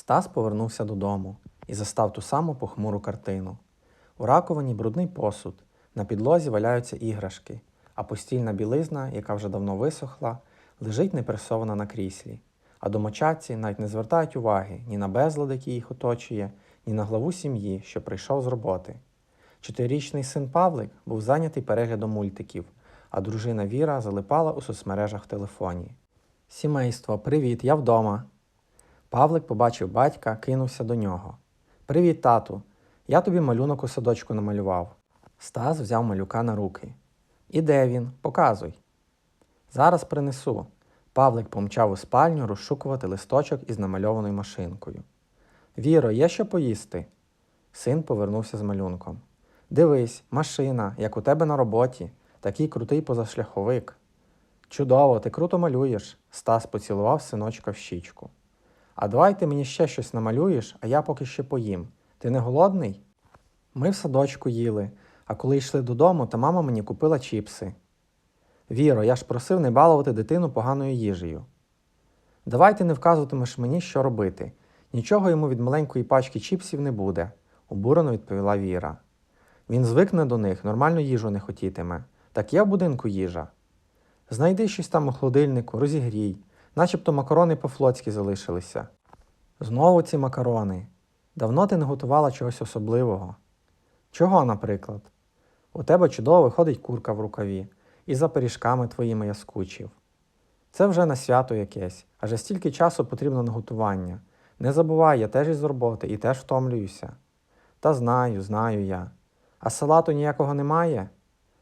Стас повернувся додому і застав ту саму похмуру картину. У раковині брудний посуд, на підлозі валяються іграшки, а постільна білизна, яка вже давно висохла, лежить непресована на кріслі. А домочадці навіть не звертають уваги ні на безлад, який їх оточує, ні на главу сім'ї, що прийшов з роботи. Чотирирічний син Павлик був зайнятий переглядом мультиків, а дружина Віра залипала у соцмережах в телефоні. Сімейство, привіт, я вдома. Павлик побачив батька, кинувся до нього. Привіт, тату. Я тобі малюнок у садочку намалював. Стас взяв малюка на руки. І де він? Показуй. Зараз принесу. Павлик помчав у спальню розшукувати листочок із намальованою машинкою. Віро, є що поїсти? Син повернувся з малюнком. Дивись, машина, як у тебе на роботі, такий крутий позашляховик. Чудово, ти круто малюєш. Стас поцілував синочка в щічку. А давай ти мені ще щось намалюєш, а я поки ще поїм. Ти не голодний? Ми в садочку їли, а коли йшли додому, то мама мені купила чіпси. Віро, я ж просив не балувати дитину поганою їжею. Давай ти не вказуватимеш мені, що робити. Нічого йому від маленької пачки чіпсів не буде, обурено відповіла Віра. Він звикне до них, нормальну їжу не хотітиме. Так є в будинку їжа. Знайди щось там у холодильнику, розігрій, начебто макарони по-флотськи залишилися. Знову ці макарони. Давно ти не готувала чогось особливого. Чого, наприклад? У тебе чудово виходить курка в рукаві, і за пиріжками твоїми я. Це вже на свято якесь, адже стільки часу потрібно на готування. Не забувай, я теж із роботи і теж втомлююся. Та знаю, знаю я. А салату ніякого немає?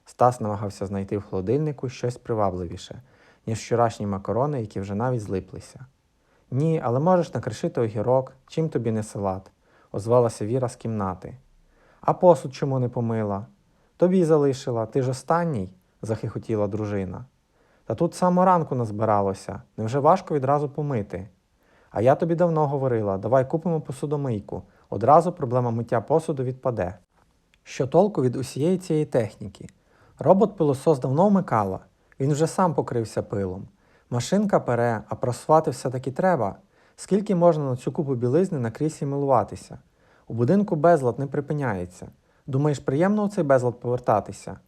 Стас намагався знайти в холодильнику щось привабливіше, ніж вчорашні макарони, які вже навіть злиплися. Ні, але можеш накришити огірок, чим тобі не салат, озвалася Віра з кімнати. А посуд чому не помила? Тобі залишила, ти ж останній, захихотіла дружина. Та тут з самого ранку назбиралося, невже важко відразу помити? А я тобі давно говорила, давай купимо посудомийку, одразу проблема миття посуду відпаде. Що толку від усієї цієї техніки? Робот-пилосос давно вмикала, він вже сам покрився пилом. Машинка пере, а просувати все-таки треба. Скільки можна на цю купу білизни на кріслі милуватися? У будинку безлад не припиняється. Думаєш, приємно у цей безлад повертатися?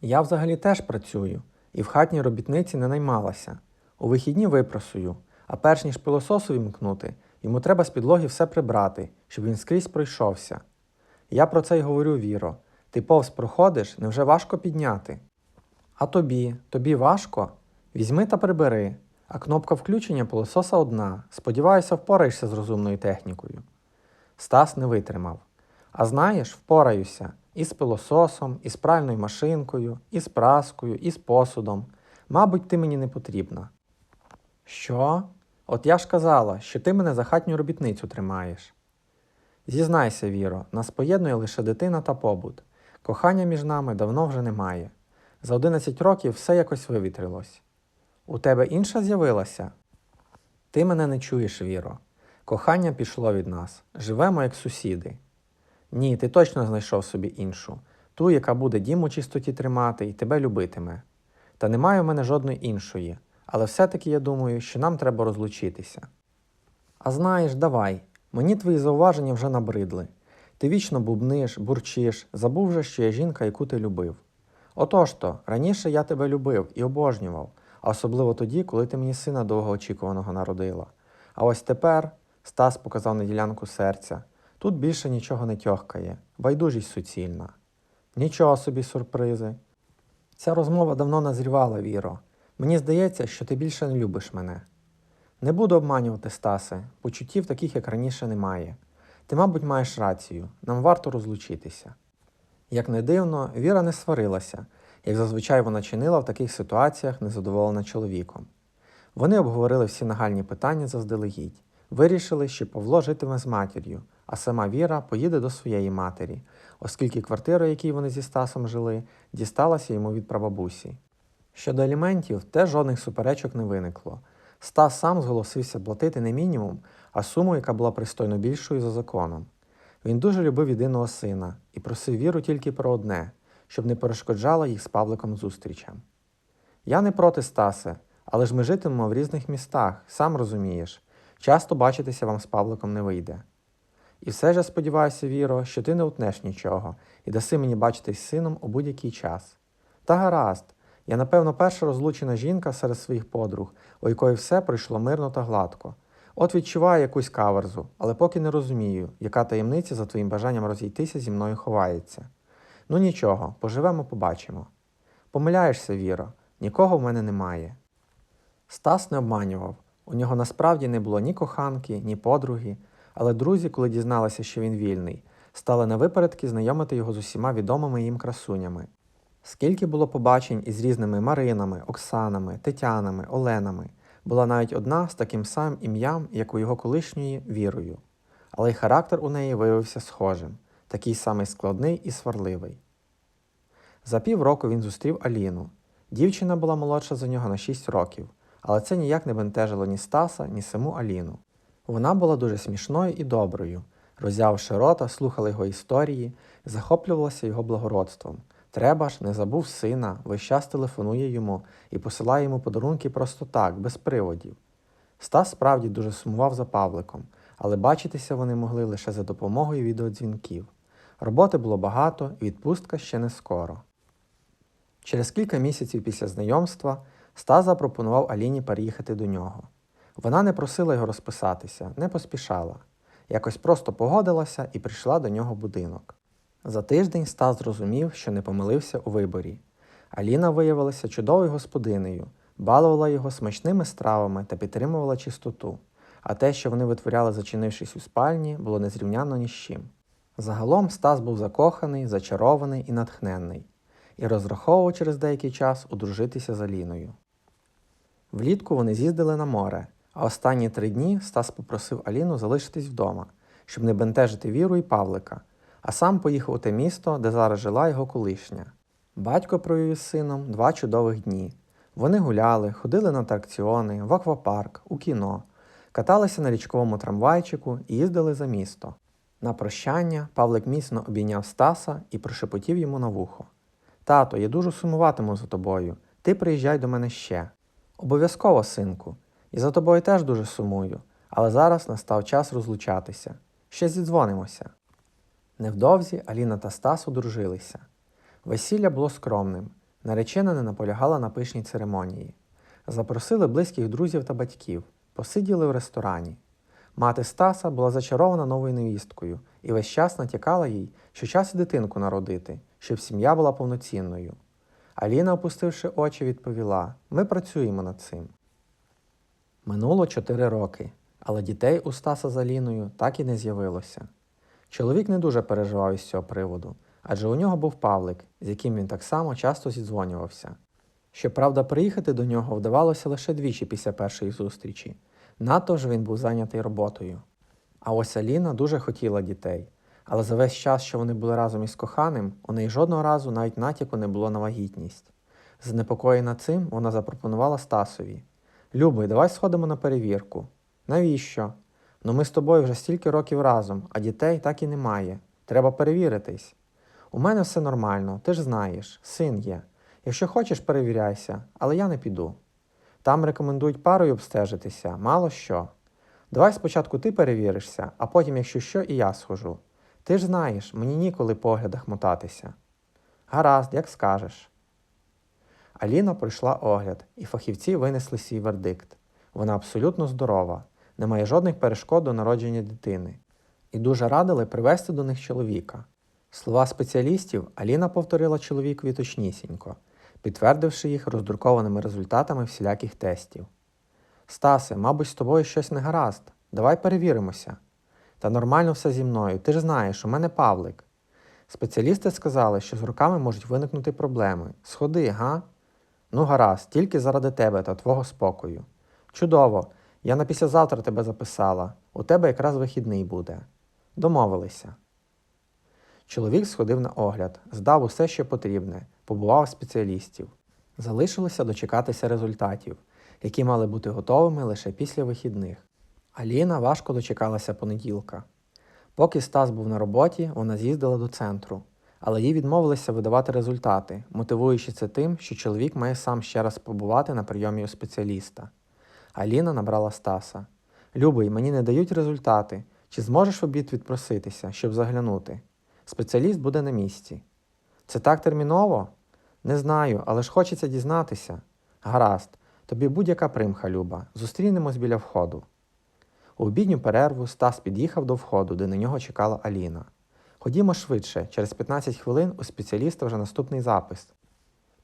Я взагалі теж працюю, і в хатній робітниці не наймалася. У вихідні випросую, а перш ніж пилососу вімкнути, йому треба з підлоги все прибрати, щоб він скрізь пройшовся. Я про це й говорю, Віро. Ти повз проходиш, невже важко підняти? А тобі, тобі важко? Візьми та прибери, а кнопка включення пилососа одна. Сподіваюся, впораєшся з розумною технікою. Стас не витримав. А знаєш, впораюся і з пилососом, і з пральною машинкою, і з праскою, і з посудом. Мабуть, ти мені не потрібна. Що? От я ж казала, що ти мене за хатню робітницю тримаєш. Зізнайся, Віро, нас поєднує лише дитина та побут. Кохання між нами давно вже немає. За 11 років все якось вивітрилось. У тебе інша з'явилася? Ти мене не чуєш, Віро. Кохання пішло від нас. Живемо як сусіди. Ні, ти точно знайшов собі іншу, ту, яка буде дім у чистоті тримати і тебе любитиме. Та немає в мене жодної іншої, але все-таки я думаю, що нам треба розлучитися. А знаєш, давай, мені твої зауваження вже набридли. Ти вічно бубниш, бурчиш, забув вже, що я жінка, яку ти любив. Отож то, раніше я тебе любив і обожнював, а особливо тоді, коли ти мені сина довгоочікуваного народила. А ось тепер Стас показав на ділянку серця. Тут більше нічого не тьохкає, байдужість суцільна. Нічого собі сюрпризи. Ця розмова давно назрівала, Віро. Мені здається, що ти більше не любиш мене. Не буду обманювати, Стасе, почуттів таких, як раніше, немає. Ти, мабуть, маєш рацію, нам варто розлучитися. Як не дивно, Віра не сварилася, як зазвичай вона чинила в таких ситуаціях, незадоволена чоловіком. Вони обговорили всі нагальні питання заздалегідь, вирішили, що Павло житиме з матір'ю, а сама Віра поїде до своєї матері, оскільки квартира, якій вони зі Стасом жили, дісталася йому від прабабусі. Щодо аліментів, теж жодних суперечок не виникло. Стас сам зголосився платити не мінімум, а суму, яка була пристойно більшою за законом. Він дуже любив єдиного сина і просив віру тільки про одне, щоб не перешкоджала їх з Павликом зустрічам. Я не проти Стасе, але ж ми житимемо в різних містах, сам розумієш. Часто бачитися вам з Павликом не вийде. І все ж сподіваюся, Віро, що ти не утнеш нічого і даси мені бачитись з сином у будь-який час. Та гаразд, я, напевно, перша розлучена жінка серед своїх подруг, у якої все пройшло мирно та гладко. От відчуваю якусь каверзу, але поки не розумію, яка таємниця за твоїм бажанням розійтися зі мною ховається. Ну нічого, поживемо, побачимо. Помиляєшся, Віро, нікого в мене немає. Стас не обманював. У нього насправді не було ні коханки, ні подруги, але друзі, коли дізналися, що він вільний, стали на випередки знайомити його з усіма відомими їм красунями. Скільки було побачень із різними Маринами, Оксанами, Тетянами, Оленами, була навіть одна з таким самим ім'ям, як у його колишньої вірою. Але й характер у неї виявився схожим, такий самий складний і сварливий. За півроку він зустрів Аліну. Дівчина була молодша за нього на 6 років, але це ніяк не бентежило ні Стаса, ні саму Аліну. Вона була дуже смішною і доброю, роззявивши рота, слухала його історії, захоплювалася його благородством. Треба ж, не забув сина, весь час телефонує йому і посилає йому подарунки просто так, без приводів. Стас справді дуже сумував за Павликом, але бачитися вони могли лише за допомогою відеодзвінків. Роботи було багато, і відпустка ще не скоро. Через кілька місяців після знайомства Стас запропонував Аліні переїхати до нього. Вона не просила його розписатися, не поспішала. Якось просто погодилася і прийшла до нього будинок. За тиждень Стас зрозумів, що не помилився у виборі. Аліна виявилася чудовою господинею, балувала його смачними стравами та підтримувала чистоту, а те, що вони витворяли, зачинившись у спальні, було незрівняно ні з чим. Загалом Стас був закоханий, зачарований і натхненний, і розраховував через деякий час одружитися з Аліною. Влітку вони з'їздили на море, а останні три дні Стас попросив Аліну залишитись вдома, щоб не бентежити Віру і Павлика, а сам поїхав у те місто, де зараз жила його колишня. Батько провів із сином два чудових дні. Вони гуляли, ходили на атракціони, в аквапарк, у кіно, каталися на річковому трамвайчику і їздили за місто. На прощання Павлик міцно обійняв Стаса і прошепотів йому на вухо. Тато, я дуже сумуватиму за тобою. Ти приїжджай до мене ще. Обов'язково, синку. І за тобою теж дуже сумую, але зараз настав час розлучатися. Ще зідзвонимося. Невдовзі Аліна та Стас одружилися. Весілля було скромним. Наречена не наполягала на пишній церемонії. Запросили близьких друзів та батьків, посиділи в ресторані. Мати Стаса була зачарована новою невісткою і весь час натякала їй, що час і дитинку народити, щоб сім'я була повноцінною. Аліна, опустивши очі, відповіла: Ми працюємо над цим. Минуло чотири роки, але дітей у Стаса з Аліною так і не з'явилося. Чоловік не дуже переживав із цього приводу, адже у нього був Павлик, з яким він так само часто зідзвонювався. Щоправда, приїхати до нього вдавалося лише двічі після першої зустрічі. Надто ж він був зайнятий роботою. А ось Аліна дуже хотіла дітей, але за весь час, що вони були разом із коханим, у неї жодного разу навіть натяку не було на вагітність. Занепокоєна цим, вона запропонувала Стасові: Любий, давай сходимо на перевірку. Навіщо? Ну ми з тобою вже стільки років разом, а дітей так і немає. Треба перевіритись. У мене все нормально, ти ж знаєш, син є. Якщо хочеш, перевіряйся, але я не піду. Там рекомендують парою обстежитися, мало що. Давай спочатку ти перевіришся, а потім, якщо що, і я схожу. Ти ж знаєш, мені ніколи по оглядах мотатися. Гаразд, як скажеш. Аліна пройшла огляд, і фахівці винесли свій вердикт. Вона абсолютно здорова, не має жодних перешкод до народження дитини, і дуже радили привезти до них чоловіка. Слова спеціалістів Аліна повторила чоловікові точнісінько, підтвердивши їх роздрукованими результатами всіляких тестів. Стасе, мабуть, з тобою щось не гаразд. Давай перевіримося. Та нормально все зі мною. Ти ж знаєш, у мене Павлик. Спеціалісти сказали, що з руками можуть виникнути проблеми. Сходи, га? Ну, гаразд, тільки заради тебе та твого спокою. Чудово, я на післязавтра тебе записала. У тебе якраз вихідний буде. Домовилися. Чоловік сходив на огляд, здав усе, що потрібне, побував спеціалістів. Залишилося дочекатися результатів, які мали бути готовими лише після вихідних. Аліна важко дочекалася понеділка. Поки Стас був на роботі, вона з'їздила до центру, але їй відмовилися видавати результати, мотивуючи це тим, що чоловік має сам ще раз побувати на прийомі у спеціаліста. Аліна набрала Стаса. Любий, мені не дають результати. Чи зможеш в обід відпроситися, щоб заглянути? Спеціаліст буде на місці. Це так терміново? Не знаю, але ж хочеться дізнатися. Гаразд, тобі будь-яка примха, Люба. Зустрінемось біля входу. У обідню перерву Стас під'їхав до входу, де на нього чекала Аліна. Ходімо швидше, через 15 хвилин у спеціаліста вже наступний запис.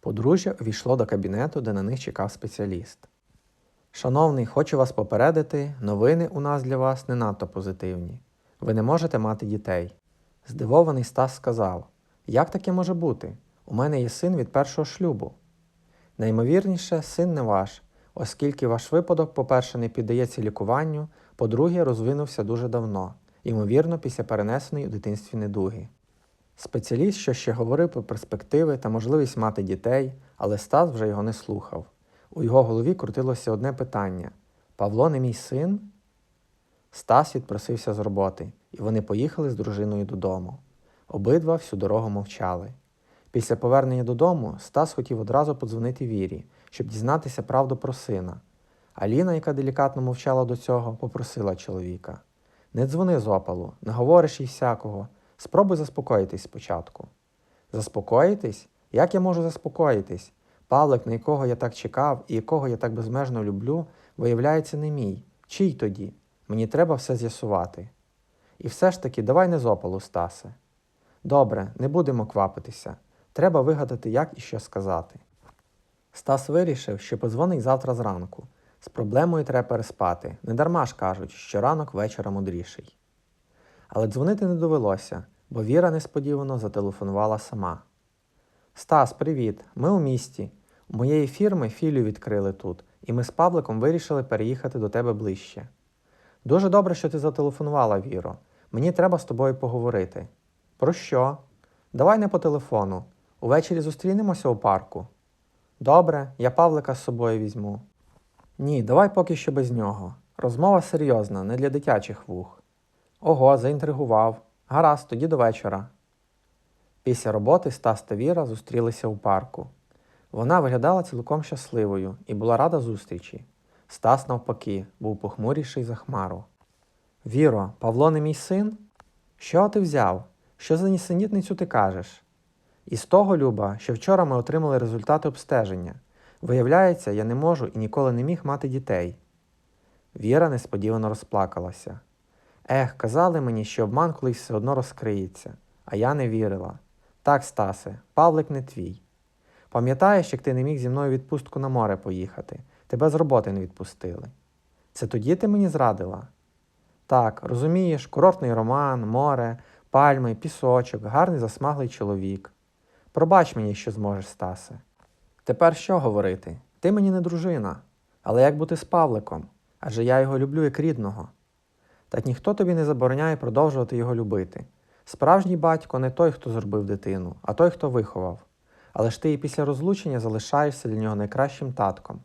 Подружжя увійшло до кабінету, де на них чекав спеціаліст. Шановний, хочу вас попередити, новини у нас для вас не надто позитивні. Ви не можете мати дітей. Здивований Стас сказав: Як таке може бути? У мене є син від першого шлюбу. Наймовірніше, син не ваш, оскільки ваш випадок, по-перше, не піддається лікуванню, по-друге, розвинувся дуже давно, ймовірно, після перенесеної у дитинстві недуги. Спеціаліст що ще говорив про перспективи та можливість мати дітей, але Стас вже його не слухав. У його голові крутилося одне питання: Павло не мій син? Стас відпросився з роботи, і вони поїхали з дружиною додому. Обидва всю дорогу мовчали. Після повернення додому Стас хотів одразу подзвонити Вірі, щоб дізнатися правду про сина. Аліна, яка делікатно мовчала до цього, попросила чоловіка: Не дзвони з опалу, не говориш їй всякого. Спробуй заспокоїтись спочатку. Заспокоїтись? Як я можу заспокоїтись? Павлик, на якого я так чекав і якого я так безмежно люблю, виявляється не мій. Чий тоді? Мені треба все з'ясувати. І все ж таки, давай не з опалу, Стасе. Добре, не будемо квапитися. Треба вигадати, як і що сказати. Стас вирішив, що подзвонить завтра зранку. З проблемою треба переспати. Недарма ж кажуть, що ранок вечора мудріший. Але дзвонити не довелося, бо Віра несподівано зателефонувала сама. Стас, привіт! Ми у місті. У моєї фірми філію відкрили тут, і ми з Павликом вирішили переїхати до тебе ближче. Дуже добре, що ти зателефонувала, Віро. Мені треба з тобою поговорити. Про що? Давай не по телефону. Увечері зустрінемося у парку. Добре, я Павлика з собою візьму. Ні, давай поки що без нього. Розмова серйозна, не для дитячих вух. Ого, заінтригував. Гаразд, тоді до вечора. Після роботи Стас та Віра зустрілися у парку. Вона виглядала цілком щасливою і була рада зустрічі. Стас, навпаки, був похмуріший за хмару. Віро, Павло не мій син? Що ти взяв? Що за нісенітницю ти кажеш? Із того, Люба, що вчора ми отримали результати обстеження. Виявляється, я не можу і ніколи не міг мати дітей. Віра несподівано розплакалася. Ех, казали мені, що обман колись все одно розкриється, а я не вірила. Так, Стасе, Павлик не твій. Пам'ятаєш, як ти не міг зі мною відпустку на море поїхати, тебе з роботи не відпустили. Це тоді ти мені зрадила? Так, розумієш, курортний роман, море, пальми, пісочок, гарний засмаглий чоловік. Пробач мені, що зможеш, Стасе. Тепер що говорити? Ти мені не дружина, але як бути з Павликом? Адже я його люблю як рідного. Так ніхто тобі не забороняє продовжувати його любити. Справжній батько не той, хто зробив дитину, а той, хто виховав. Але ж ти і після розлучення залишаєшся для нього найкращим татком.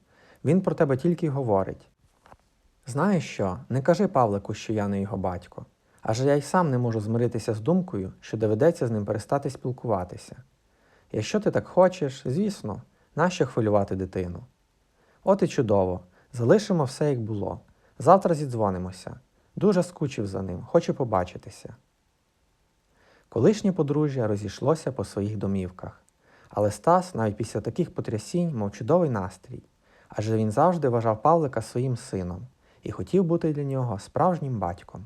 Він про тебе тільки й говорить. Знаєш що, не кажи Павлику, що я не його батько, адже я й сам не можу змиритися з думкою, що доведеться з ним перестати спілкуватися. Якщо ти так хочеш, звісно, нащо хвилювати дитину? От і чудово, залишимо все як було. Завтра зідзвонимося. Дуже скучив за ним, хочу побачитися. Колишнє подружжя розійшлося по своїх домівках, але Стас навіть після таких потрясінь мав чудовий настрій, адже він завжди вважав Павлика своїм сином і хотів бути для нього справжнім батьком.